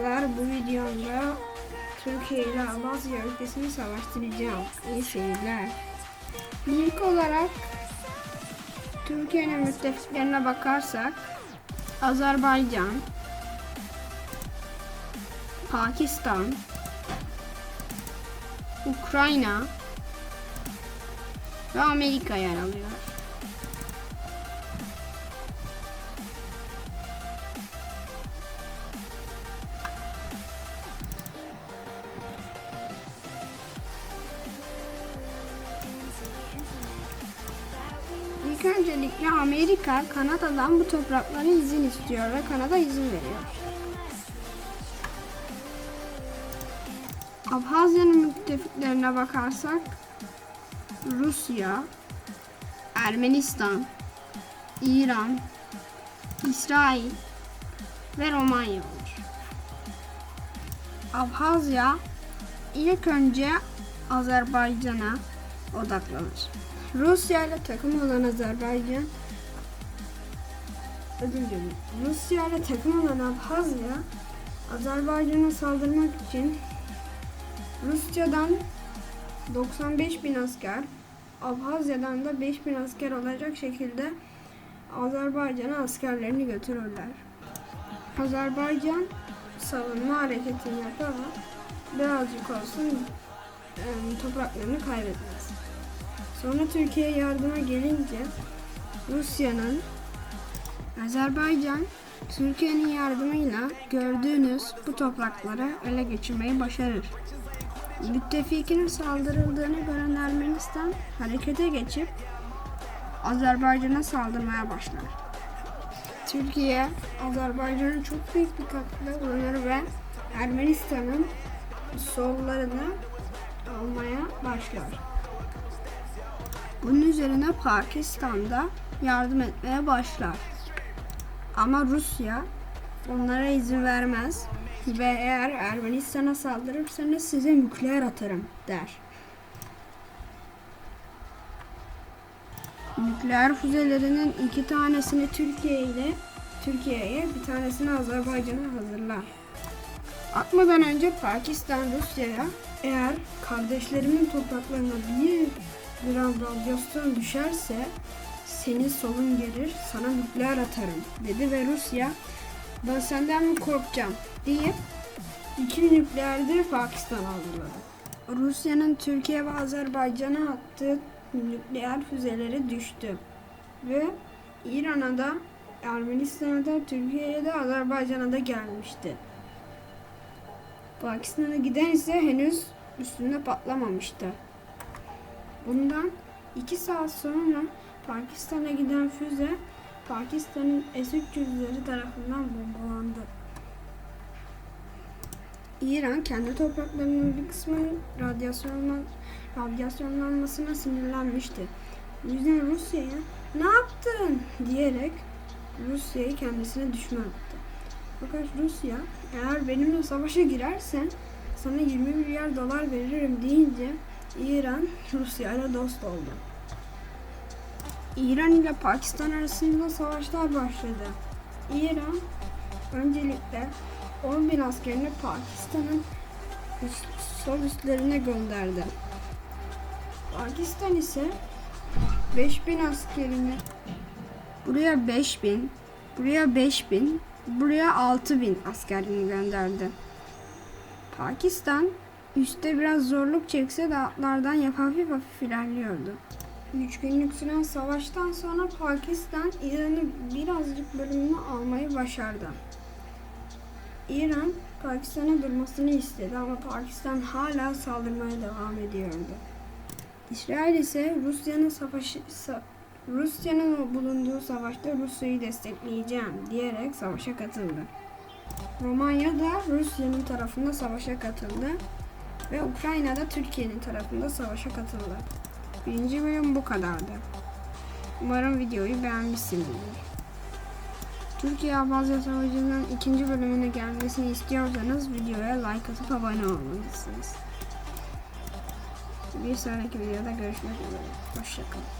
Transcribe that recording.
Merhabalar, bu videomda Türkiye ile Abazya ülkesini savaştıracağım. İyi seyirler. İlk olarak Türkiye'nin müttefiklerine bakarsak Azerbaycan, Pakistan, Ukrayna ve Amerika yer alıyor. İlk öncelikle Amerika Kanada'dan bu topraklara izin istiyor ve Kanada izin veriyor. Abhazya'nın müttefiklerine bakarsak Rusya, Ermenistan, İran, İsrail ve Romanya olur. Abhazya ilk önce Azerbaycan'a odaklanır. Rusya ile takım olan Azerbaycan özür dilerim. Rusya ile takım olan Abhazya Azerbaycan'a saldırmak için Rusya'dan 95 bin asker Abhazya'dan da 5 bin asker olacak şekilde Azerbaycan'a askerlerini götürürler. Azerbaycan savunma hareketini yaparak birazcık olsun topraklarını kaybetmez. Sonra Türkiye yardıma gelince Rusya'nın Azerbaycan Türkiye'nin yardımıyla gördüğünüz bu toprakları ele geçirmeyi başarır. Müttefikinin saldırıldığını gören Ermenistan harekete geçip Azerbaycan'a saldırmaya başlar. Türkiye Azerbaycan'a çok büyük bir katkıda bulunur ve Ermenistan'ın sollarını almaya başlar. Bunun üzerine Pakistan'da yardım etmeye başlar. Ama Rusya onlara izin vermez ve eğer Ermenistan'a saldırırsanız size nükleer atarım der. Nükleer füzelerinin iki tanesini Türkiye ile Türkiye'ye bir tanesini Azerbaycan'a hazırlar. Atmadan önce Pakistan Rusya'ya eğer kardeşlerimin topraklarına bir gram radyasyon düşerse senin solun gelir sana nükleer atarım dedi ve Rusya ben senden mi korkacağım deyip iki nükleer de Pakistan aldırdı. Rusya'nın Türkiye ve Azerbaycan'a attığı nükleer füzeleri düştü. Ve İran'a da Ermenistan'a da Türkiye'ye de Azerbaycan'a da gelmişti. Pakistan'a giden ise henüz üstünde patlamamıştı. Bundan iki saat sonra Pakistan'a giden füze Pakistan'ın S-300'leri tarafından bombalandı. İran kendi topraklarının bir kısmının radyasyonlan, radyasyonlanmasına sinirlenmişti. Yüzden Rusya'ya ne yaptın diyerek Rusya'yı kendisine düşman etti. Fakat Rusya eğer benimle savaşa girersen sana 20 milyar dolar veririm deyince İran Rusya ile dost oldu. İran ile Pakistan arasında savaşlar başladı. İran öncelikle 10 bin askerini Pakistan'ın sol üstlerine gönderdi. Pakistan ise 5 bin askerini buraya 5 bin, buraya 5 bin, buraya 6 bin askerini gönderdi. Pakistan üstte biraz zorluk çekse de atlardan hafif hafif ilerliyordu. Üç günlük süren savaştan sonra Pakistan İran'ı birazcık bölümünü almayı başardı. İran Pakistan'a durmasını istedi ama Pakistan hala saldırmaya devam ediyordu. İsrail ise Rusya'nın savaşı sa- Rusya'nın bulunduğu savaşta Rusya'yı destekleyeceğim diyerek savaşa katıldı. Romanya da Rusya'nın tarafında savaşa katıldı ve Ukrayna da Türkiye'nin tarafında savaşa katıldı. Birinci bölüm bu kadardı. Umarım videoyu beğenmişsinizdir. Türkiye Abazya Savaşı'nın ikinci bölümüne gelmesini istiyorsanız videoya like atıp abone olmalısınız. Bir sonraki videoda görüşmek üzere. Hoşçakalın.